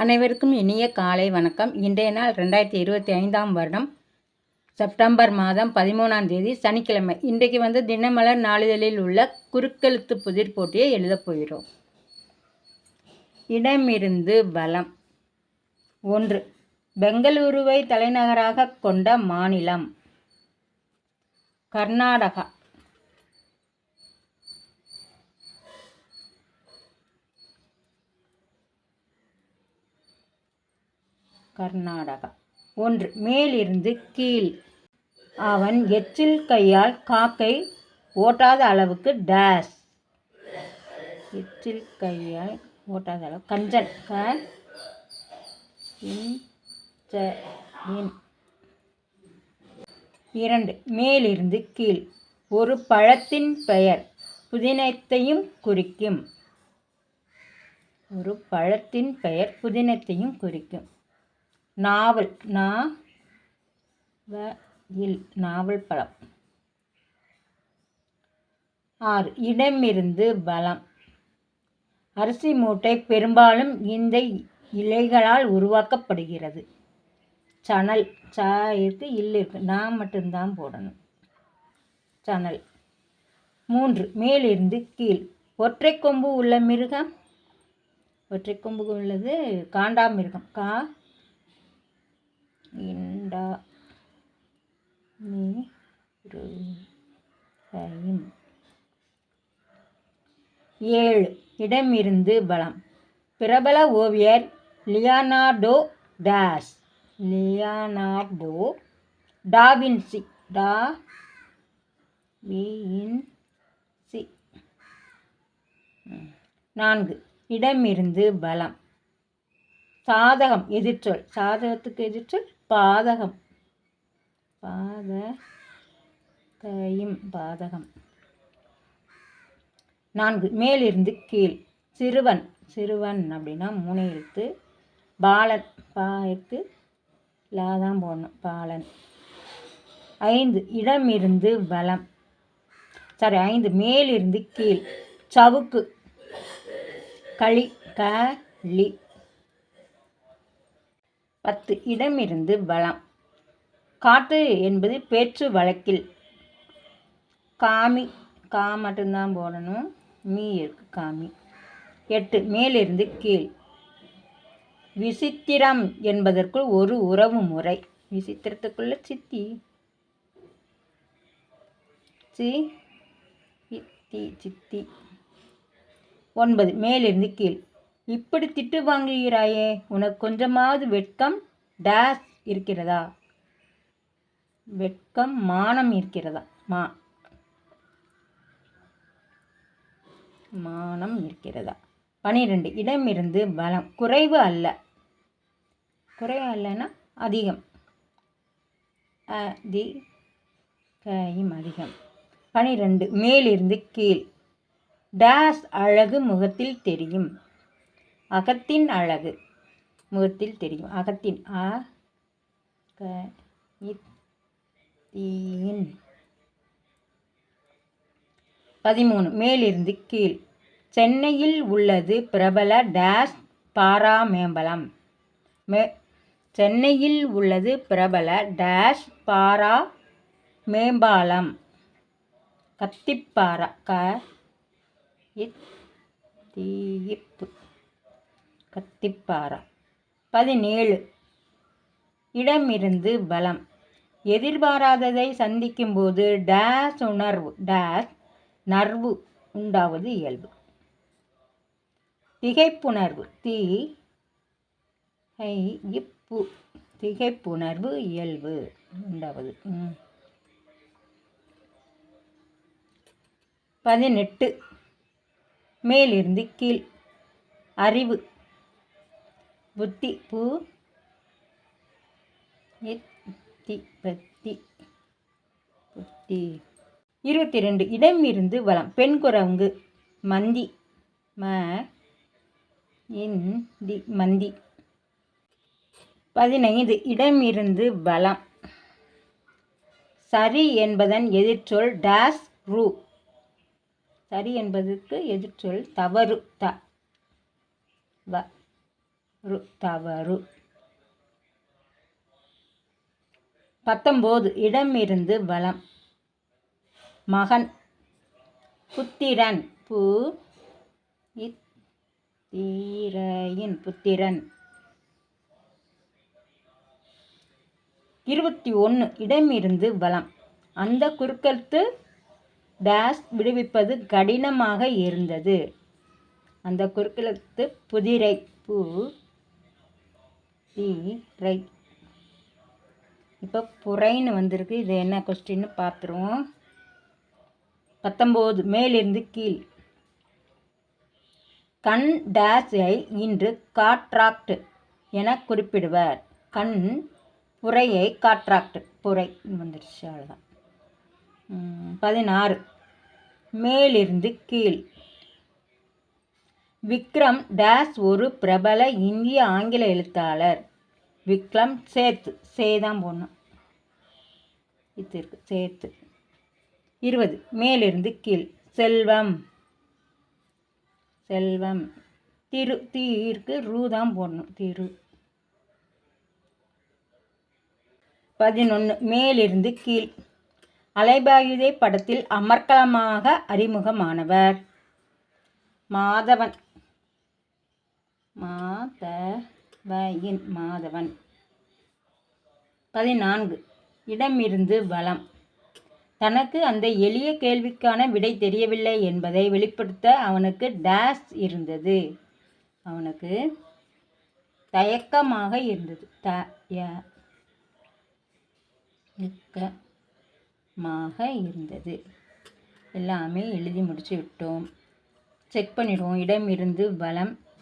அனைவருக்கும் இனிய காலை வணக்கம். இன்றைய நாள் ரெண்டாயிரத்தி இருபத்தி ஐந்தாம் வருடம் செப்டம்பர் மாதம் பதிமூணாம் தேதி சனிக்கிழமை. இன்றைக்கு வந்து தினமலர் நாளிதழில் உள்ள குறுக்கெழுத்து புதிர் போட்டியை எழுதப் போகிறோம். இடமிருந்து பலம் ஒன்று பெங்களூருவை தலைநகராக கொண்ட மாநிலம். கர்நாடகா. கர்நாடகா. ஒன்று மேலிருந்து கீழ். அவன் எச்சில் கையால் காக்கை ஓட்டாத அளவுக்கு டேஷ் எச்சில் கையால் ஓட்டாத அளவு கஞ்சன் க இன். இரண்டு மேலிருந்து கீழ். ஒரு பழத்தின் பெயர் புதினத்தையும் குறிக்கும். ஒரு பழத்தின் பெயர் புதினத்தையும் குறிக்கும். நாவல் நா வ இல் நாவல் பழம். ஆறு இடமிருந்து பலம் அரிசி மூட்டை பெரும்பாலும் இந்த இலைகளால் உருவாக்கப்படுகிறது. சணல் சா இருக்கு இல் இருக்கு. நான் மட்டும்தான் போடணும். சணல். மூன்று மேலிருந்து கீழ். ஒற்றை கொம்பு உள்ள மிருகம்? ஒற்றை கொம்பு உள்ளது காண்டாமிருகம் கா இண்டா நீ ஏழு இடமிருந்து பலம் பிரபல ஓவியர் லியானார்டோ டேஸ். லியானார்டோ டாவின்சி டா சி நான்கு இடமிருந்து பலம் சாதகம் எதிர்ச்சொல். சாதகத்துக்கு எதிர்ச்சொல்? பாதகம். பாத கையும் பாதகம். நான்கு. மேலிருந்து கீழ். சிறுவன். சிறுவன் அப்படின்னா மூணு எழுத்து பாலன். பா எழுத்து லா தான் போடணும். பாலன். ஐந்து. இடமிருந்து பலம் சாரி ஐந்து. மேலிருந்து கீழ். சவுக்கு. களி. களி. பத்து இடமிருந்து பலம் காற்று என்பது பேச்சு வழக்கில். காமி கா மட்டும்தான் போடணும். மீ இருக்கு காமி. எட்டு மேலிருந்து கீழ். விசித்திரம் என்பதற்குள் ஒரு உறவு முறை. விசித்திரத்துக்குள்ள சித்தி. சி சித்தி சித்தி. ஒன்பது மேலிருந்து கீழ். இப்படி திட்டு வாங்குகிறாயே உனக்கு கொஞ்சமாவது வெட்கம் டேஸ் இருக்கிறதா? வெட்கம் மானம் இருக்கிறதா? மா. மானம் இருக்கிறதா? பனிரெண்டு இடமிருந்து பலம். குறைவு அல்ல. குறைவு அல்லனா அதிகம். அதி கையும் அதிகம். பனிரெண்டு மேலிருந்து கீழ். டேஸ் அழகு முகத்தில் தெரியும். அகத்தின் அழகு. முகத்தில் தெரியும். அகத்தின் அ க இன். பதிமூணு. மேலிருந்து கீழ். சென்னையில் உள்ளது பிரபல டேஷ் பாரா மேம்பலம் மே சென்னையில் உள்ளது பிரபல டேஷ் பாரா மேம்பாலம் கத்திப்பாரா க இப்பு கத்திப்பாரா? பதினேழு. இடமிருந்து பலம். எதிர்பாராததை சந்திக்கும்போது டேஸ் உணர்வு டேஸ் நர்வு உண்டாவது இயல்பு. திகைப்புணர்வு தீ இப்பு திகைப்புணர்வு இயல்பு உண்டாவது. பதினெட்டு. மேலிருந்து கீழ். அறிவு. புத்தி பூ. எத்தி பத்தி. புத்தி. இருபத்தி ரெண்டு இடம் இருந்து வளம். பெண் குரங்கு மந்தி. ம இந்தி மந்தி. பதினைந்து இடம் இருந்து சரி என்பதன் எதிர்ச்சொல் டேஸ் ரூ. சரி என்பதற்கு எதிர்ச்சொல் தவறு த வ. ரு தவறு. பத்தொம்போது இடமிருந்து வலம். மகன். புத்திரன். பு. தீரையின் புத்திரன். இருபத்தி ஒன்று இடமிருந்து வலம். அந்த குறுக்கெழுத்து டேஷ் விடுவிப்பது கடினமாக இருந்தது. அந்த குறுக்கெழுத்து புதிரை பூ. தீரை இப்போ புரைன்னு வந்திருக்கு. இது என்ன கொஸ்டின்னு பார்த்துருவோம் பத்தொம்போது மேலிருந்து கீழ். கண் டேஷை இன்று காட்ராக்ட் என குறிப்பிடுவர். கண் புரையை காட்ராக்ட் புறை வந்துடுச்சு அவ்வளோதான் பதினாறு மேலிருந்து கீழ். விக்ரம் டேஸ் ஒரு பிரபல இந்திய ஆங்கில எழுத்தாளர். விக்ரம் சேத்து சேதான் போடணும் இது இருக்கு சேத்து. இருபது மேலிருந்து கீழ். செல்வம். செல்வம். திரு தீர்க்கு ரூ தான் போடணும் திரு. பதினொன்று மேலிருந்து கீழ். அலைபாயுதே படத்தில் அமர்க்கலமாக அறிமுகமானவர். மாதவன். மாதவயின் மாதவன். பதினான்கு. இடமிருந்து வளம் தனக்கு அந்த எளிய கேள்விக்கான விடை தெரியவில்லை என்பதை வெளிப்படுத்த அவனுக்கு டேஷ் இருந்தது. அவனுக்கு தயக்கமாக இருந்தது. த இருந்தது. எல்லாமே எழுதி முடிச்சு விட்டோம் செக் பண்ணிடுவோம். இடம் இருந்து